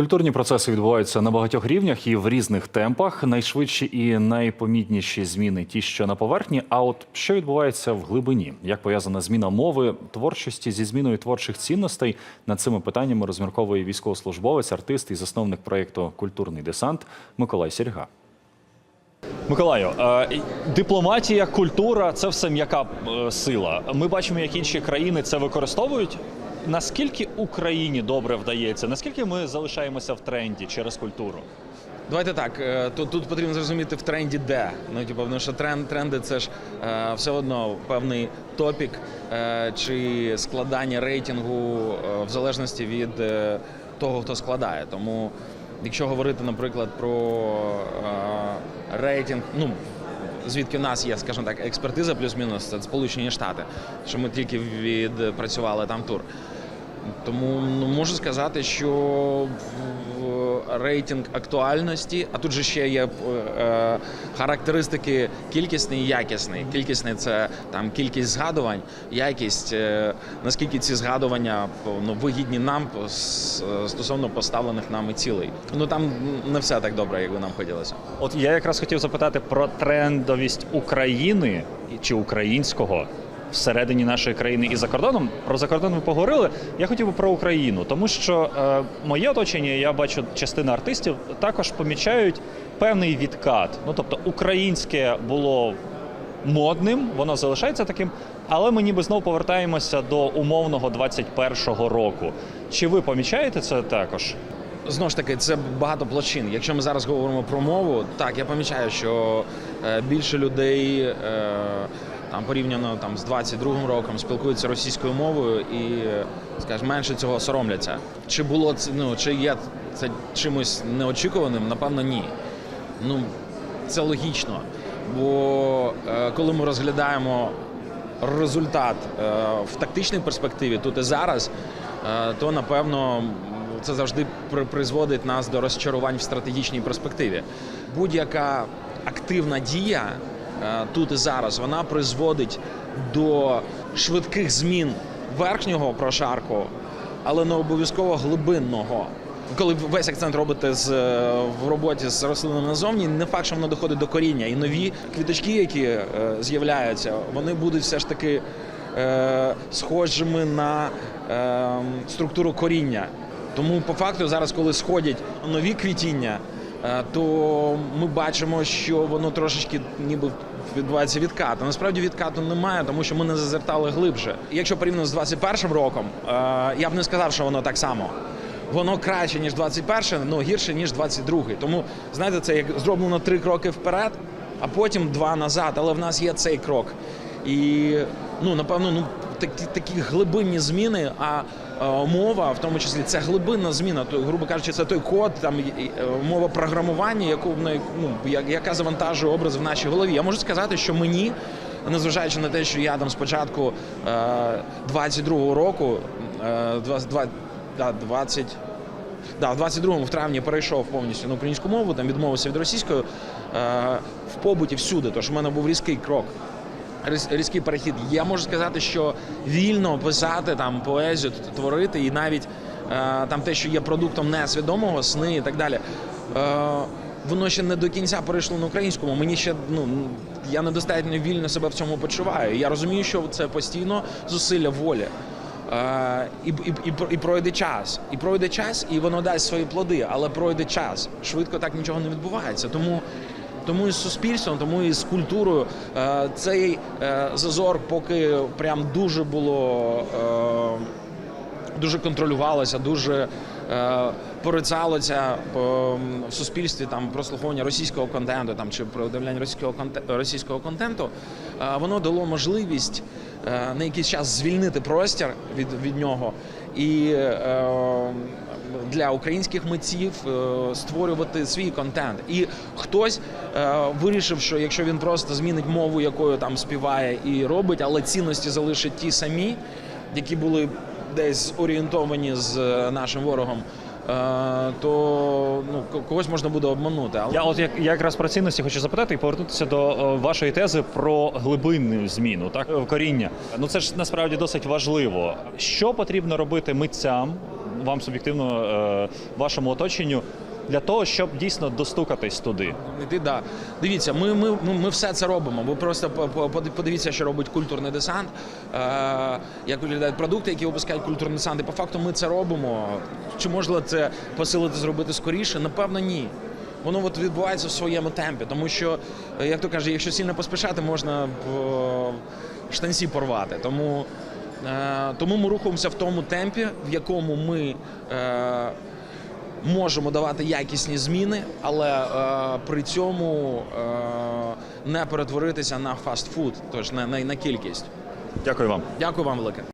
Культурні процеси відбуваються на багатьох рівнях і в різних темпах. Найшвидші і найпомітніші зміни ті, що на поверхні. А от що відбувається в глибині? Як пов'язана зміна мови, творчості зі зміною творчих цінностей? Над цими питаннями розмірковує військовослужбовець, артист і засновник проєкту Культурний десант Миколай Сірга. Миколаю, е, дипломатія, культура це все м'яка е, сила. Ми бачимо, як інші країни це використовують. Наскільки Україні добре вдається? Наскільки ми залишаємося в тренді через культуру? Давайте так. е, Тут, тут потрібно зрозуміти в тренді де. Ну, типу, тому що тренд, тренди це ж е, все одно певний топік е, чи складання рейтингу е, в залежності від е, того, хто складає. Тому, якщо говорити, наприклад, про е, рейтинг, ну звідки в нас є, скажімо так, експертиза плюс-мінус, це Сполучені Штати, що ми тільки відпрацювали там тур. Тому ну, можу сказати, що в- рейтинг актуальності, а тут же ще є е, характеристики кількісний і якісний. Кількісний це там кількість згадувань, якість, е, наскільки ці згадування ну, вигідні нам стосовно поставлених нами цілей. Ну там не все так добре, як би нам хотілося. От я якраз хотів запитати про трендовість України чи українського всередині нашої країни і за кордоном. Про закордон ми поговорили. Я хотів би про Україну, тому що е, моє оточення, я бачу, частина артистів також помічають певний відкат. Ну тобто, українське було модним, воно залишається таким, але ми ніби знову повертаємося до умовного 21-го року. Чи ви помічаєте це також? Знову ж таки, це багато плочин. Якщо ми зараз говоримо про мову, так я помічаю, що е, більше людей е, там порівняно там з 22-м роком спілкуються російською мовою і, скажімо, менше цього соромляться. Чи було це ну чи є це чимось неочікуваним? Напевно, ні. Ну це логічно. Бо е, коли ми розглядаємо результат е, в тактичній перспективі тут і зараз, е, то напевно це завжди при- призводить нас до розчарувань в стратегічній перспективі. Будь-яка активна дія тут і зараз вона призводить до швидких змін верхнього прошарку, але не обов'язково глибинного. Коли весь акцент робите з е, в роботі з рослинами назовні, не факт, що воно доходить до коріння. І нові квіточки, які е, з'являються, вони будуть все ж таки е, схожими на е, структуру коріння. Тому по факту зараз, коли сходять нові квітіння, е, то ми бачимо, що воно трошечки ніби відбувається відкат. А насправді відкату немає, тому що ми не зазертали глибше. Якщо порівняно з 21 роком, е, я б не сказав, що воно так само. Воно краще ніж 21, але гірше ніж 22. Тому знаєте, це як зроблено три кроки вперед, а потім два назад. Але в нас є цей крок. І ну напевно, ну такі такі глибинні зміни. А е, мова, в тому числі, це глибинна зміна. То, грубо кажучи, це той код, там е, мова програмування, яку ну яка завантажує образ в нашій голові. Я можу сказати, що мені. Незважаючи на те, що я там спочатку е, 22-го року, е, 22, да, 20, да, в 22-му в травні перейшов повністю на українську мову, там відмовився від російської в побуті всюди, тож в мене був різкий крок. Різ- Різкий перехід. Я можу сказати, що вільно писати там поезію, творити, і навіть е, там те, що є продуктом несвідомого, сни і так далі. Е, воно ще не до кінця перейшло на українському. Мені ще ну я недостатньо вільно себе в цьому почуваю. Я розумію, що це постійно зусилля волі. Е, і, і, і, і пройде час. І пройде час, і воно дасть свої плоди, але пройде час. Швидко так нічого не відбувається. Тому, тому і з суспільством, тому і з культурою е, цей е, зазор, поки прям дуже було. Е, дуже контролювалося, дуже порицалося в суспільстві там прослуховування російського контенту там чи продивляння російського контенту, російського контенту, воно дало можливість на якийсь час звільнити простір від, від нього і е, для українських митців е, створювати свій контент. І хтось е, вирішив, що якщо він просто змінить мову, якою там співає і робить, але цінності залишить ті самі, які були десь орієнтовані з е, нашим ворогом, е, то ну, когось можна буде обманути. Але Я от як я якраз про цінності хочу запитати і повернутися до е, вашої тези про глибинну зміну, так е, коріння. Ну це ж насправді досить важливо. Що потрібно робити митцям, вам суб'єктивно, е, вашому оточенню для того, щоб дійсно достукатись туди? Йти, да. Дивіться, ми, ми, ми, все це робимо. Ви просто по- по- подивіться, що робить культурний десант, е, як виглядають продукти, які випускають культурний десант. І по факту ми це робимо. Чи можливо це посилити, зробити скоріше? Напевно, ні. Воно от відбувається в своєму темпі, тому що, е, як то каже, якщо сильно поспішати, можна штанці порвати. Тому, е, тому ми рухаємося в тому темпі, в якому ми. Можемо давати якісні зміни, але е, при цьому е, не перетворитися на фастфуд, тож не на, на кількість. Дякую вам. Дякую вам велике.